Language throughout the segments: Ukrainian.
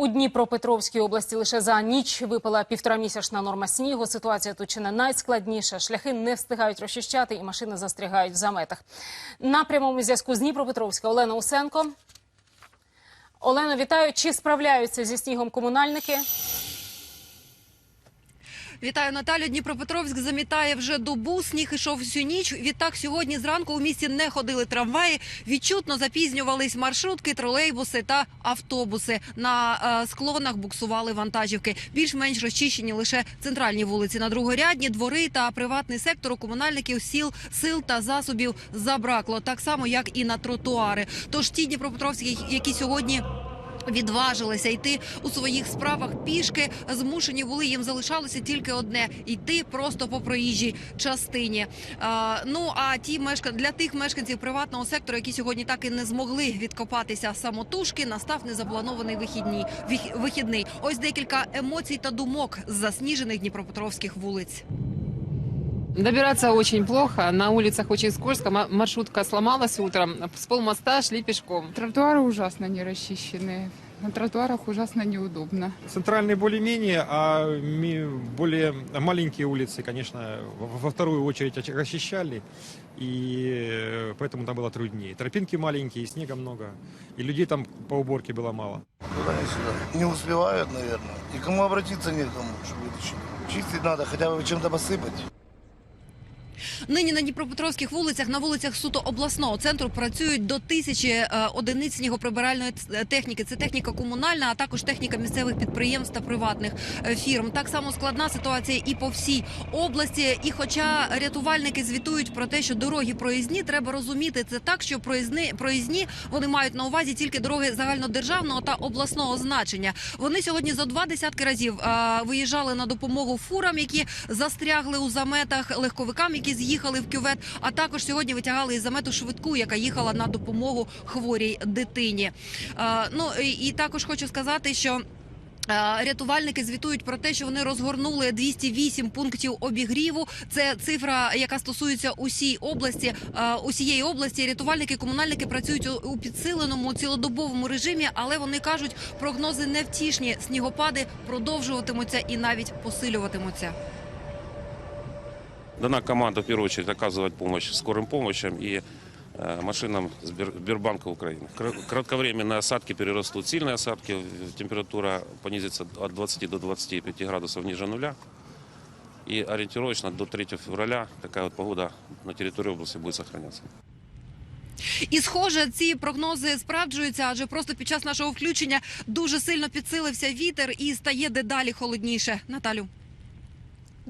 У Дніпропетровській області лише за ніч випала півторамісячна норма снігу. Ситуація тут чи не найскладніша. Шляхи не встигають розчищати і машини застрягають в заметах. На прямому зв'язку з Дніпропетровська Олена Усенко. Олено, вітаю. Чи справляються зі снігом комунальники? Вітаю Наталю. Дніпропетровськ замітає вже добу. Сніг ішов всю ніч. Відтак сьогодні зранку у місті не ходили трамваї. Відчутно запізнювались маршрутки, тролейбуси та автобуси. На е, склонах буксували вантажівки. Більш-менш розчищені лише центральні вулиці. На другорядні двори та приватний сектор у комунальників сіл, сил та засобів забракло, так само як і на тротуари. Тож ті Дніпропетровські, які сьогодні. Відважилися йти у своїх справах пішки. Змушені були їм залишалося тільки одне йти просто по проїжджій частині. Ну а ті мешкан для тих мешканців приватного сектору, які сьогодні так і не змогли відкопатися самотужки, настав незапланований вихідний. вих- вихідний. Ось декілька емоцій та думок з засніжених дніпропетровських вулиць. Добираться очень плохо, на улицах очень скользко, ма- маршрутка сломалась утром, с полмоста шли пешком. Тротуары ужасно не расчищены. На тротуарах ужасно неудобно. Центральные более-менее, а более маленькие улицы, конечно, во вторую очередь оч- расчищали, и э, поэтому там было труднее. Тропинки маленькие, снега много, и людей там по уборке было мало. Не успевают, наверное. И кому обратиться некому, чтобы. Чистить надо, хотя бы чем-то посыпать. Нині на Дніпропетровських вулицях, на вулицях суто обласного центру працюють до тисячі е, одиниць снігоприбиральної техніки. Це техніка комунальна, а також техніка місцевих підприємств та приватних е, фірм. Так само складна ситуація і по всій області. І хоча рятувальники звітують про те, що дороги проїзні, треба розуміти це так, що проїзні, проїзні вони мають на увазі тільки дороги загальнодержавного та обласного значення. Вони сьогодні зо два десятки разів е, виїжджали на допомогу фурам, які застрягли у заметах, легковикам, які з'їхали в кювет. А також сьогодні витягали із замету швидку, яка їхала на допомогу хворій дитині. Ну і, також хочу сказати, що. Рятувальники звітують про те, що вони розгорнули 208 пунктів обігріву. Це цифра, яка стосується усій області, усієї області. Рятувальники, комунальники працюють у підсиленому цілодобовому режимі, але вони кажуть, прогнози невтішні. Снігопади продовжуватимуться і навіть посилюватимуться Дана команда, в первую очередь, оказывать помощь скорым помощям и э, машинам Сбер- Сбербанка Украины. Кра- Кратковременные осадки перерастут в сильные осадки. В- Температура понизится от 20 до 25 градусов ниже нуля. И ориентировочно до 3 февраля такая вот погода на территории области будет сохраняться. І схоже, ці прогнози справджуються, адже просто під час нашого включення дуже сильно підсилився вітер і стає дедалі холодніше. Наталю.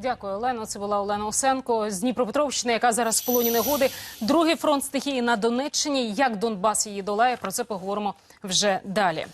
Дякую, Олено. Це була Олена Осенко з Дніпропетровщини, яка зараз в полоні негоди. Другий фронт стихії на Донеччині. Як Донбас її долає? Про це поговоримо вже далі.